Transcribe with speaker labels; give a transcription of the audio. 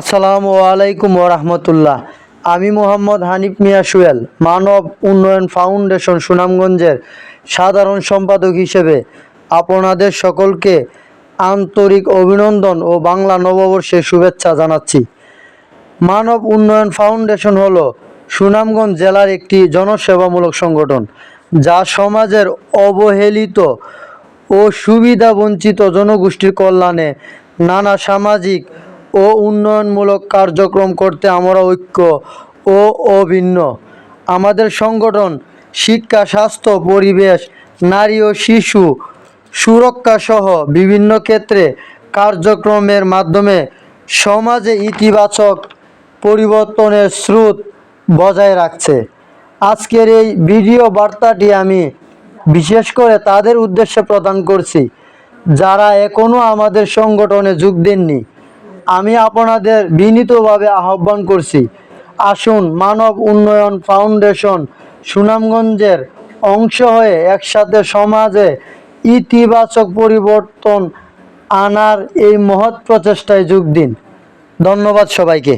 Speaker 1: আসসালামু আলাইকুম রহমতুল্লাহ। আমি মোহাম্মদ হানিফ মিয়া সুয়েল, মানব উন্নয়ন ফাউন্ডেশন সুনামগঞ্জের সাধারণ সম্পাদক হিসেবে আপনাদের সকলকে আন্তরিক অভিনন্দন ও বাংলা নববর্ষের শুভেচ্ছা জানাচ্ছি। মানব উন্নয়ন ফাউন্ডেশন হল সুনামগঞ্জ জেলার একটি জনসেবামূলক সংগঠন, যা সমাজের অবহেলিত ও সুবিধা বঞ্চিত জনগোষ্ঠীর কল্যাণে নানা সামাজিক ও উন্নয়নমূলক কার্যক্রম করতে আমরা ঐক্য ও অভিন্ন। আমাদের সংগঠন শিক্ষা, স্বাস্থ্য, পরিবেশ, নারী ও শিশু সুরক্ষা সহ বিভিন্ন ক্ষেত্রে কার্যক্রমের মাধ্যমে সমাজে ইতিবাচক পরিবর্তনের স্রোত বজায় রাখছে। আজকের এই ভিডিও বার্তাটি আমি বিশেষ করে তাদের উদ্দেশ্যে প্রদান করছি, যারা এখনও আমাদের সংগঠনে যোগ দেননি। আমি আপনাদের বিনীতভাবে আহ্বান করছি। আসুন মানব উন্নয়ন ফাউন্ডেশন সুনামগঞ্জের অংশ হয়ে একসাথে সমাজে ইতিবাচক পরিবর্তন আনার এই মহৎ প্রচেষ্টায় যোগ দিন। ধন্যবাদ সবাইকে।